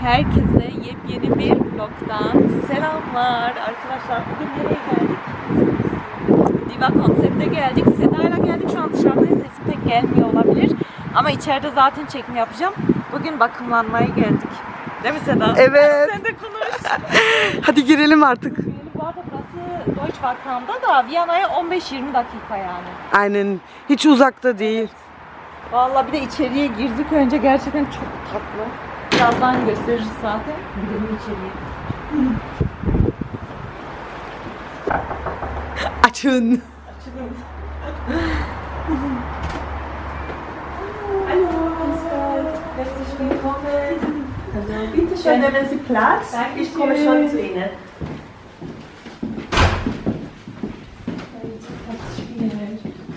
Herkese yepyeni bir vlogdan selamlar. Arkadaşlar bugün nereye geldik? Diva konsepte geldik. Seda'yla geldik. Şu an dışarıdayız. Sesim pek gelmiyor olabilir. Ama içeride zaten çekim yapacağım. Bugün bakımlanmaya geldik. Değil mi Seda? Evet. Sen de konuş. Hadi girelim artık. Bu arada burası Deutschwattam'da da Viyana'ya 15-20 dakika yani. Aynen. Hiç uzakta değil. Vallahi bir de içeriye girdik önce gerçekten çok tatlı. Birazdan gösteririz zaten. Gidelim içeriye. Açın. Açılın. Herzlich willkommen. Bitte schön, nehmen Sie Platz. Ich komme schon zu Ihnen.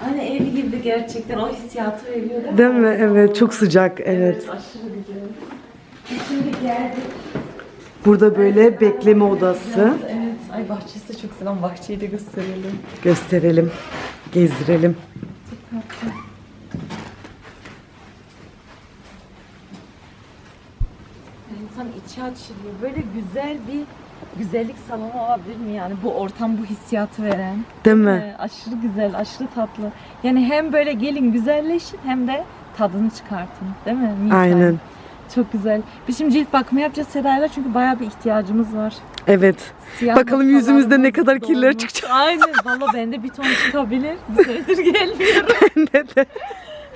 Anne ev gibi gerçekten o hissiyatı veriyor değil mi? Değil mi? Evet. Çok sıcak. Evet. Aşırı güzel. Şimdi geldik. Burada böyle bekleme odası. Evet. Ay bahçesi de çok güzel ama bahçeyi de gösterelim. Gösterelim. Gezdirelim. İnsan içi açılıyor. Böyle güzel bir güzellik salonu olabilir mi yani? Bu ortam bu hissiyatı veren. Değil mi? Ee, aşırı güzel, aşırı tatlı. Yani hem böyle gelin güzelleşin hem de tadını çıkartın. Değil mi? Me time. Çok güzel. Biz şimdi cilt bakımı yapacağız Seda'yla çünkü bayağı bir ihtiyacımız var. Evet. Siyah Bakalım noktalar yüzümüzde ne kadar kirler çıkacak. Aynen. Valla bende bir ton çıkabilir. Bir senedir gelmiyorum. Ne de.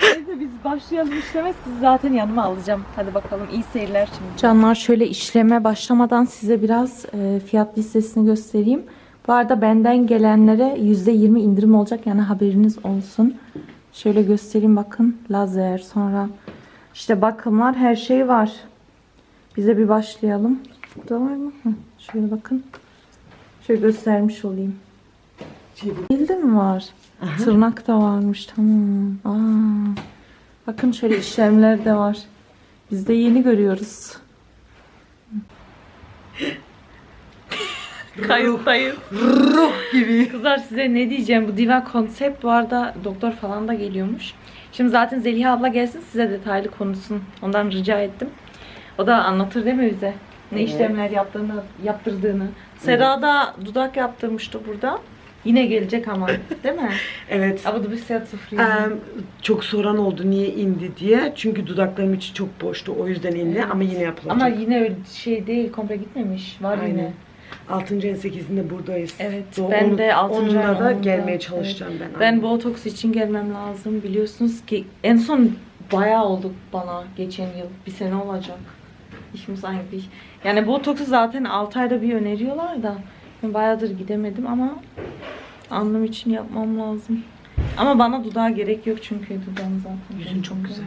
Neyse biz başlayalım işleme. Sizi zaten yanıma alacağım. Hadi bakalım iyi seyirler şimdi. Canlar şöyle işleme başlamadan size biraz e, fiyat listesini göstereyim. Bu arada benden gelenlere %20 indirim olacak yani haberiniz olsun. Şöyle göstereyim bakın. Lazer sonra işte bakımlar her şey var. Bize bir başlayalım. Burada var mı? Hı, şöyle bakın. Şöyle göstermiş olayım. Cilde mi var? Tırnak da varmış tamam. Aa. Bakın şöyle işlemler de var. Biz de yeni görüyoruz. Kayıttayız. Ruh gibi. Kızlar size ne diyeceğim bu diva konsept bu arada doktor falan da geliyormuş. Şimdi zaten Zeliha abla gelsin size detaylı konuşsun. Ondan rica ettim. O da anlatır değil mi bize? Ne Evet. işlemler yaptığını, yaptırdığını. Seda da dudak yaptırmıştı burada. Yine gelecek ama değil mi? Evet. Du bist ja zufrieden. Em, çok soran oldu niye indi diye. Çünkü dudaklarım içi çok boştu. O yüzden indi Evet. ama yine yapılacak. Ama yine öyle şey değil, komple gitmemiş. Var Aynen. yine. 6. en 8'inde buradayız. Evet, Do- ben onun- de 6. Onunla da 10'unda, gelmeye çalışacağım ben. Ben botoks için gelmem lazım. Biliyorsunuz ki en son bayağı olduk bana geçen yıl. Bir sene olacak. Muss eigentlich. Yani botoksu zaten 6 ayda bir öneriyorlar da. Ben bayağıdır gidemedim ama alnım için yapmam lazım. Ama bana dudağa gerek yok çünkü dudağım zaten. Yüzün çok güzel.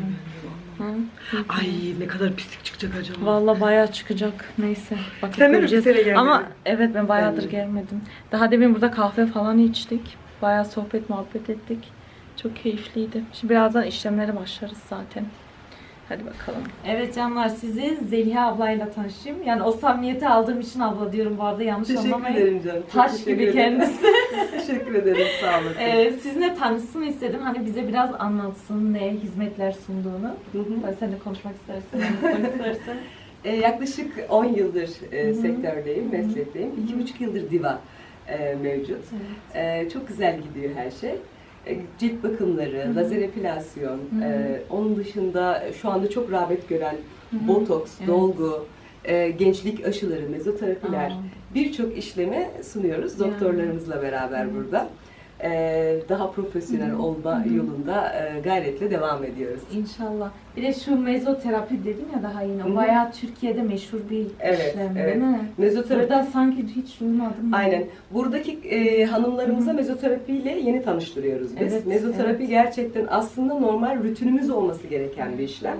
Hı? Ay ne kadar pislik çıkacak acaba. Vallahi bayağı çıkacak. Neyse. Bakıp Sen de mi bir göreceğiz. sene gelmedin? Ama evet ben bayağıdır Ben gelmedim. Daha demin burada kahve falan içtik. Bayağı sohbet muhabbet ettik. Çok keyifliydi. Şimdi birazdan işlemlere başlarız zaten. Hadi bakalım. Evet canlar sizi Zeliha ablayla tanışayım. Yani o samimiyeti aldığım için abla diyorum bu arada yanlış Teşekkür anlamayın. ederim canım. Çok Taş teşekkür gibi ederim. kendisi. teşekkür ederim. Sağ olasın. Ee, sizinle tanışsın istedim. Hani bize biraz anlatsın ne hizmetler sunduğunu. Hı hı. Ben sen de konuşmak istersen, istersen. Ee, yaklaşık 10 yıldır e, sektördeyim, meslekteyim. 2,5 yıldır diva e, mevcut. Evet. E, çok güzel gidiyor her şey. E, cilt bakımları, Hı hı. lazer epilasyon, e, onun dışında şu anda çok rağbet gören Hı hı. botoks, Evet. dolgu, e, gençlik aşıları, mezoterapiler birçok işlemi sunuyoruz Yani. doktorlarımızla beraber Evet. burada. E, daha profesyonel olma yolunda e, gayretle devam ediyoruz. İnşallah. Bir de şu mezoterapi dedim ya daha yine. Hı O hı. bayağı Türkiye'de meşhur bir Evet, işlem evet. değil mi? Mezoterapi Burada sanki hiç duymadım. Aynen. Buradaki e, hanımlarımıza mezoterapiyle yeni tanıştırıyoruz biz. Evet, Mezoterapi evet. gerçekten aslında normal rutinimiz olması gereken bir işlem.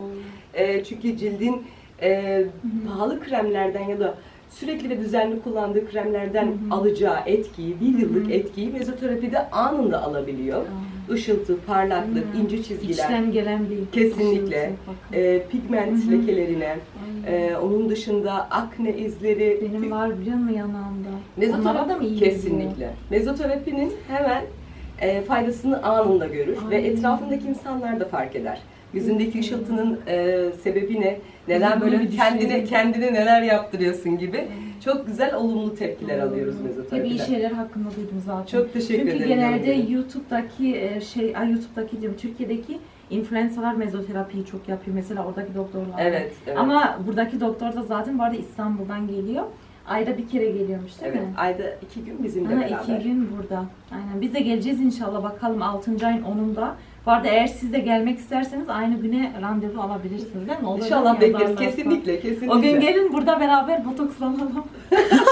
E, çünkü cildin e, pahalı kremlerden ya da sürekli ve düzenli kullandığı kremlerden Hı hı. alacağı etkiyi, bir yıllık hı. etkiyi mezoterapide anında alabiliyor. Işıltı, parlaklık, Hı. ince çizgiler, İçten gelen bir Kesinlikle. e, pigment Hı hı. lekelerine, Aynen. e, onun dışında akne izleri, Benim var biliyor musun yanağımda? Mezoterapi mı iyi kesinlikle. Mezoterapinin hemen e, faydasını anında görür ve Ay. etrafındaki insanlar da fark eder. Yüzündeki ışıltının e, sebebi ne? Neden Bunu böyle bir kendine kendine neler yaptırıyorsun gibi çok güzel olumlu tepkiler alıyoruz Hep iyi mezoterapiden. şeyler hakkında duydum zaten. Çok teşekkür Çünkü ederim. genelde canım. YouTube'daki e, şey, ay YouTube'daki diyorum Türkiye'deki influencerlar mezoterapiyi çok yapıyor. Mesela oradaki doktorlar. Evet, evet. Ama buradaki doktor da zaten bu arada İstanbul'dan geliyor. Ayda bir kere geliyormuş değil evet, mi? ayda iki gün bizimle Ha, beraber. iki gün burada. Aynen. Biz de geleceğiz inşallah bakalım 6. ayın 10'unda. Bu arada eğer siz de gelmek isterseniz aynı güne randevu alabilirsiniz değil mi? Olur İnşallah bekleriz. Kesinlikle, kesinlikle. O gün gelin burada beraber botokslanalım.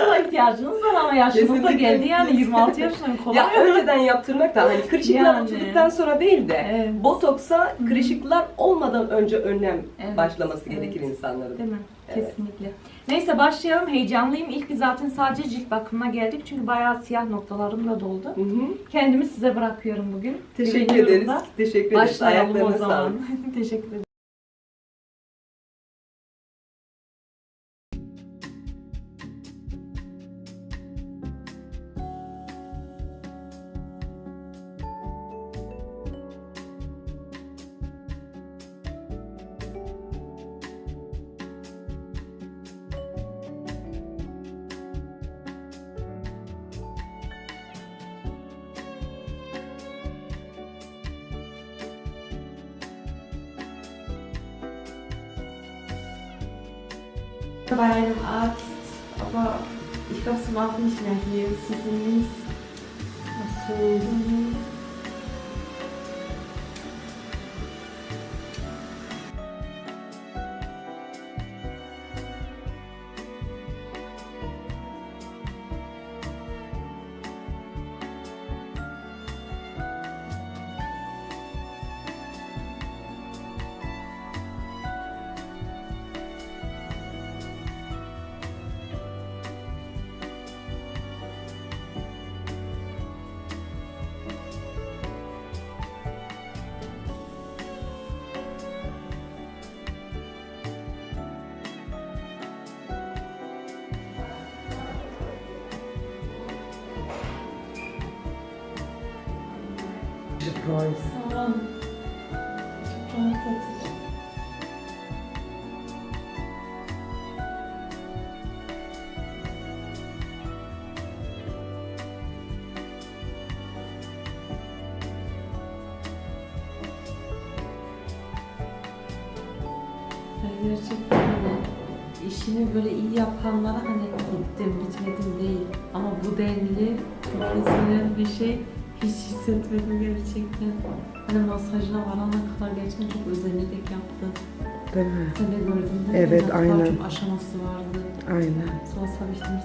Vallahi ihtiyacınız var ama yaşınız da Kesinlikle. geldi yani 26 yaşındayım kolay. Ya önceden yaptırmak da hani kırışıklar Yani. oturduktan sonra değil de Evet. botoksa kırışıklar olmadan önce önlem Evet, başlaması gerekir insanların. Değil mi? Evet. Kesinlikle. Neyse başlayalım. Heyecanlıyım. İlk biz zaten sadece cilt bakımına geldik. Çünkü bayağı siyah noktalarım da doldu. Hı hı. Kendimi size bırakıyorum bugün. Teşekkür ederiz. da. Teşekkür ederiz. Başlayalım o Ayaklarına zaman. sağlık. Teşekkür ederim. Bei einem Arzt, aber ich glaube, sie machen nicht mehr hier. Sie sind nicht. Ach so. mhm. Ben gerçekten hani işini böyle iyi yapanlara hani gittim gitmedim değil. Ama bu denli profesyonel bir şey hiç hissetmedim gerçekten. Hani masajına varana kadar gerçekten çok özenerek yaptı. Değil mi? Sen de gördün değil mi? Evet, kadar aynen. Çok aşaması vardı. Aynen. Soğuk sabiştimiz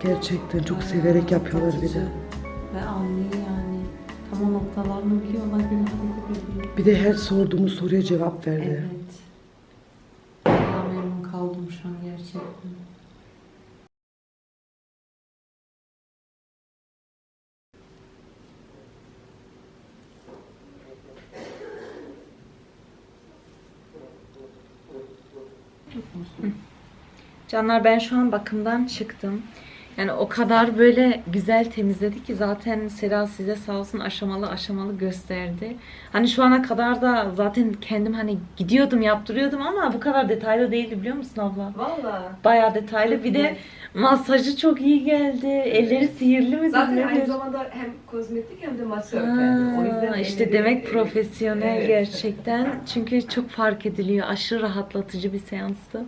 Gerçekten çok severek yapıyorlar bir de. Ve anlıyor yani. Tam o noktalarını biliyorlar. Bir de her sorduğumuz soruya cevap verdi. Evet. Bayağı memnun kaldım şu an gerçekten. Canlar ben şu an bakımdan çıktım. Yani o kadar böyle güzel temizledi ki zaten Sera size sağ olsun aşamalı aşamalı gösterdi. Hani şu ana kadar da zaten kendim hani gidiyordum yaptırıyordum ama bu kadar detaylı değildi biliyor musun abla? Valla. Bayağı detaylı. Bir de masajı çok iyi geldi. Elleri sihirli mi? Zaten nedir? aynı zamanda hem kozmetik hem de masör. Yani. O yüzden işte demek profesyonel Evet. gerçekten. Çünkü çok fark ediliyor. Aşırı rahatlatıcı bir seanstı.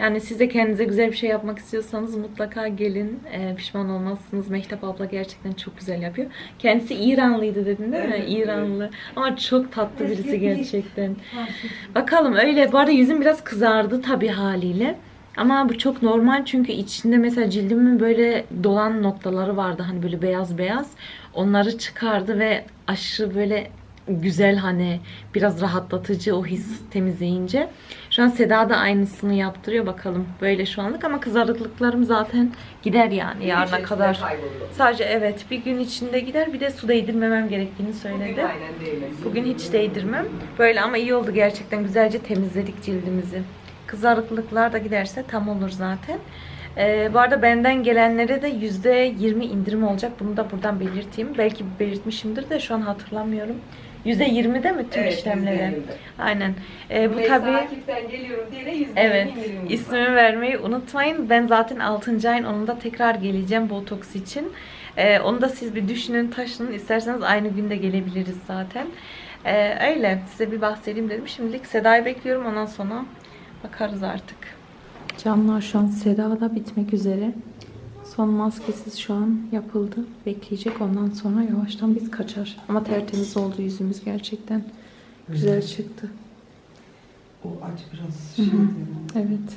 Yani siz de kendinize güzel bir şey yapmak istiyorsanız mutlaka gelin. Ee, pişman olmazsınız. Mehtap abla gerçekten çok güzel yapıyor. Kendisi İranlıydı dedin değil mi? Evet, İranlı. Ama çok tatlı birisi gerçekten. Bakalım öyle. Bu arada yüzüm biraz kızardı tabii haliyle. Ama bu çok normal çünkü içinde mesela cildimin böyle dolan noktaları vardı. Hani böyle beyaz beyaz. Onları çıkardı ve aşırı böyle güzel hani biraz rahatlatıcı o his temizleyince. Şu an Seda da aynısını yaptırıyor bakalım. Böyle şu anlık ama kızarıklıklarım zaten gider yani yarına kadar. kayboldu. Sadece evet bir gün içinde gider bir de su değdirmemem gerektiğini söyledi. Bugün aynen değmez. Bugün hiç değdirmem. Böyle ama iyi oldu gerçekten. Güzelce temizledik cildimizi. Kızarıklıklar da giderse tam olur zaten. Ee, bu arada benden gelenlere de %20 indirim olacak. Bunu da buradan belirteyim. Belki belirtmişimdir de şu an hatırlamıyorum. %20'de mi tüm Evet, işlemleri? %20'de. Aynen. Ee, bu tabii geliyorum yüzde Evet, indirim var. ismimi vermeyi unutmayın. Ben zaten 6. ayın onunda tekrar geleceğim botoks için. Ee, onu da siz bir düşünün, taşının. İsterseniz aynı günde gelebiliriz zaten. Ee, öyle, size bir bahsedeyim dedim. Şimdilik Seda'yı bekliyorum, ondan sonra bakarız artık. Camlar şu an Seda'da bitmek üzere. Son maskesiz şu an yapıldı. Bekleyecek, ondan sonra yavaştan biz kaçar. Ama tertemiz oldu yüzümüz gerçekten. Güzel çıktı. O aç biraz şey. Evet.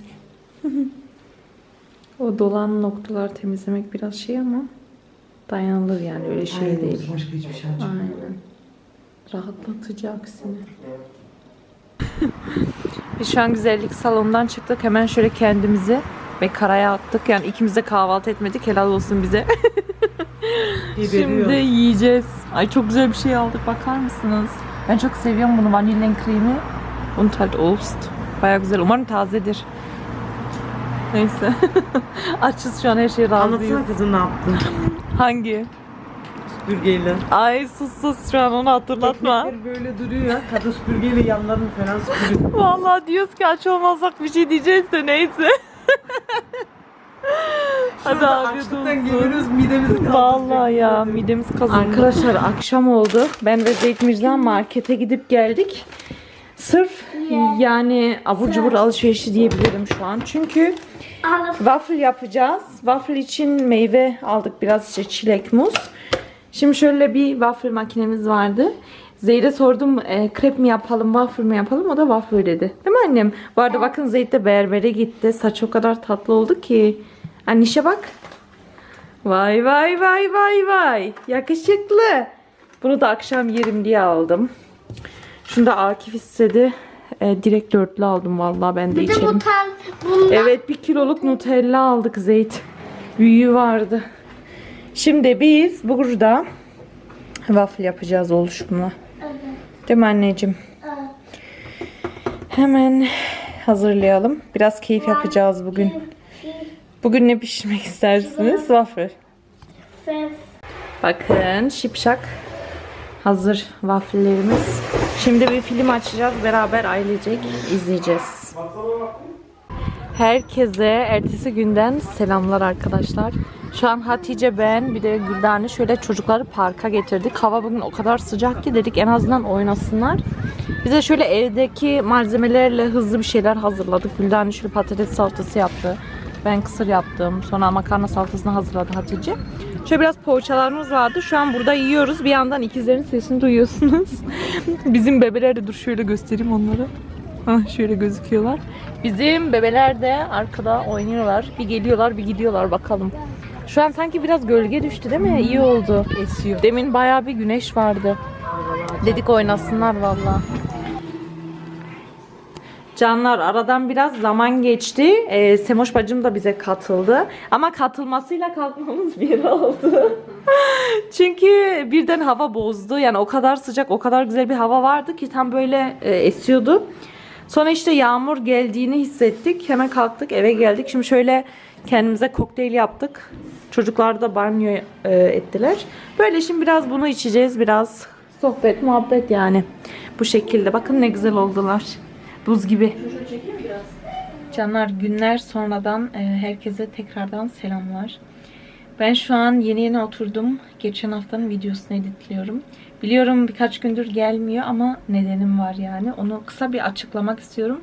o dolan noktalar temizlemek biraz şey ama dayanılır yani öyle şey Aynen, değil. Başka hiçbir şey açmıyor. Aynen. Rahatlatıcı aksine. Biz şu an güzellik salonundan çıktık. Hemen şöyle kendimizi ve karaya attık. Yani ikimiz de kahvaltı etmedik. Helal olsun bize. Şimdi yiyeceğiz. Ay çok güzel bir şey aldık. Bakar mısınız? Ben çok seviyorum bunu. Vanilin kremi. Und halt Obst. Baya güzel. Umarım tazedir. Neyse. Açız şu an her şeye razıyız. Anlatsana kızım ne yaptın? Hangi? Süpürgeyle. Ay sus sus şu an onu hatırlatma. Ekmekler böyle duruyor. Kadın süpürgeyle yanlarını falan süpürüyor. Vallahi diyoruz ki aç olmasak bir şey diyeceğiz de neyse. Hadi afiyet geliyoruz midemizi kaldıracak. Vallahi ya midemiz kazandı. Arkadaşlar akşam oldu. Ben ve Zeyt Mirza markete gidip geldik. Sırf yani abur cubur alışverişi diyebilirim şu an. Çünkü waffle yapacağız. Waffle için meyve aldık biraz işte çilek, muz. Şimdi şöyle bir waffle makinemiz vardı. Zeyd'e sordum e, krep mi yapalım, waffle mı yapalım? O da waffle dedi. Değil mi annem? Bu arada bakın Zeyd de berbere gitti. Saç o kadar tatlı oldu ki. Annişe bak. Vay vay vay vay vay. Yakışıklı. Bunu da akşam yerim diye aldım. Şunu da Akif istedi. E, direkt dörtlü aldım vallahi ben de Bir de içerim. bu tel bunda Evet bir kiloluk Nutella aldık Zeyt. Büyüğü vardı. Şimdi biz burada waffle yapacağız oluşumla. Değil mi anneciğim? Hemen hazırlayalım. Biraz keyif yapacağız bugün. Bugün ne pişirmek istersiniz? Waffle. Bakın şipşak hazır waffle'lerimiz. Şimdi bir film açacağız. Beraber ailecek izleyeceğiz. Herkese ertesi günden selamlar arkadaşlar. Şu an Hatice ben bir de Güldane şöyle çocukları parka getirdik. Hava bugün o kadar sıcak ki dedik en azından oynasınlar. Bize şöyle evdeki malzemelerle hızlı bir şeyler hazırladık. Güldane şöyle patates salatası yaptı. Ben kısır yaptım. Sonra makarna salatasını hazırladı Hatice. Şöyle biraz poğaçalarımız vardı. Şu an burada yiyoruz. Bir yandan ikizlerin sesini duyuyorsunuz. Bizim bebeler de dur şöyle göstereyim onları. Ah, şöyle gözüküyorlar. Bizim bebeler de arkada oynuyorlar. Bir geliyorlar bir gidiyorlar bakalım. Şu an sanki biraz gölge düştü değil mi? İyi oldu. Esiyor. Demin bayağı bir güneş vardı. Dedik oynasınlar valla. Canlar aradan biraz zaman geçti. Ee, Semoş bacım da bize katıldı. Ama katılmasıyla kalkmamız bir oldu. Çünkü birden hava bozdu. Yani o kadar sıcak, o kadar güzel bir hava vardı ki tam böyle e, esiyordu. Sonra işte yağmur geldiğini hissettik. Hemen kalktık eve geldik. Şimdi şöyle kendimize kokteyl yaptık. Çocuklar da banyo e, ettiler. Böyle şimdi biraz bunu içeceğiz. Biraz sohbet, muhabbet yani. Bu şekilde. Bakın ne güzel oldular. Buz gibi. Canlar günler sonradan e, herkese tekrardan selamlar. Ben şu an yeni yeni oturdum. Geçen haftanın videosunu editliyorum. Biliyorum birkaç gündür gelmiyor ama nedenim var yani. Onu kısa bir açıklamak istiyorum.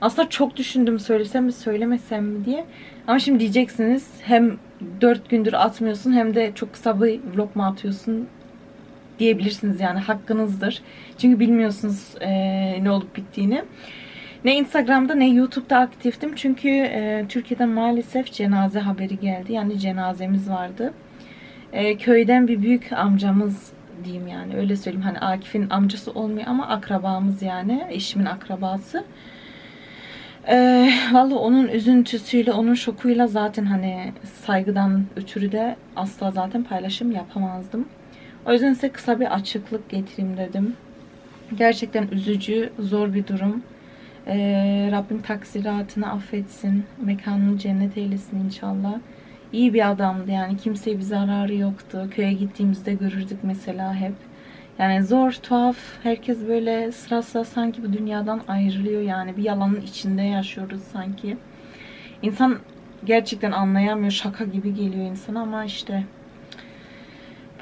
Aslında çok düşündüm söylesem mi söylemesem mi diye. Ama şimdi diyeceksiniz hem 4 gündür atmıyorsun hem de çok kısa bir vlog mu atıyorsun diyebilirsiniz yani hakkınızdır. Çünkü bilmiyorsunuz eee, ne olup bittiğini. Ne Instagram'da ne YouTube'da aktiftim. Çünkü e, Türkiye'den maalesef cenaze haberi geldi. Yani cenazemiz vardı. E, köyden bir büyük amcamız diyeyim yani öyle söyleyeyim. Hani Akif'in amcası olmuyor ama akrabamız yani. Eşimin akrabası. E, Valla onun üzüntüsüyle, onun şokuyla zaten hani saygıdan ötürü de asla zaten paylaşım yapamazdım. O yüzden size kısa bir açıklık getireyim dedim. Gerçekten üzücü, zor bir durum. Ee, Rabbim taksiratını affetsin. Mekanını cennet eylesin inşallah. İyi bir adamdı yani. Kimseye bir zararı yoktu. Köye gittiğimizde görürdük mesela hep. Yani zor, tuhaf. Herkes böyle sıra sıra sanki bu dünyadan ayrılıyor yani. Bir yalanın içinde yaşıyoruz sanki. İnsan gerçekten anlayamıyor. Şaka gibi geliyor insana ama işte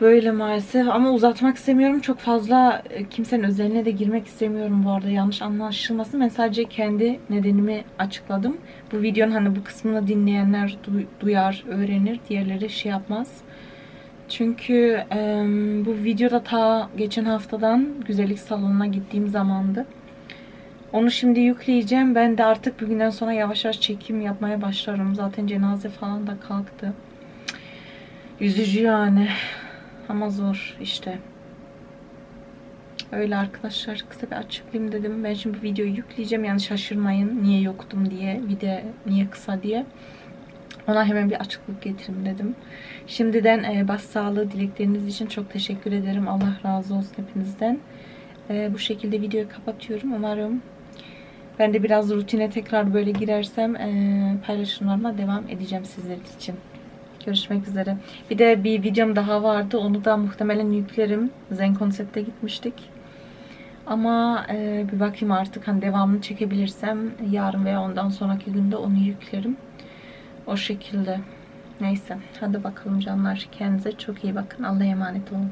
böyle maalesef. Ama uzatmak istemiyorum. Çok fazla e, kimsenin özeline de girmek istemiyorum bu arada. Yanlış anlaşılmasın. Ben sadece kendi nedenimi açıkladım. Bu videonun hani bu kısmını dinleyenler du- duyar, öğrenir. Diğerleri şey yapmaz. Çünkü e, bu videoda ta geçen haftadan güzellik salonuna gittiğim zamandı. Onu şimdi yükleyeceğim. Ben de artık bugünden sonra yavaş yavaş çekim yapmaya başlarım. Zaten cenaze falan da kalktı. Üzücü yani. Ama zor işte. Öyle arkadaşlar kısa bir açıklayayım dedim. Ben şimdi bu videoyu yükleyeceğim. Yani şaşırmayın niye yoktum diye. Video niye kısa diye. Ona hemen bir açıklık getireyim dedim. Şimdiden e, başsağlığı dilekleriniz için çok teşekkür ederim. Allah razı olsun hepinizden. E, bu şekilde videoyu kapatıyorum. Umarım ben de biraz rutine tekrar böyle girersem e, paylaşımlarıma devam edeceğim sizler için. Görüşmek üzere. Bir de bir videom daha vardı. Onu da muhtemelen yüklerim. Zen konsepte gitmiştik. Ama e, bir bakayım artık hani devamını çekebilirsem yarın veya ondan sonraki günde onu yüklerim. O şekilde. Neyse. Hadi bakalım canlar. Kendinize çok iyi bakın. Allah'a emanet olun.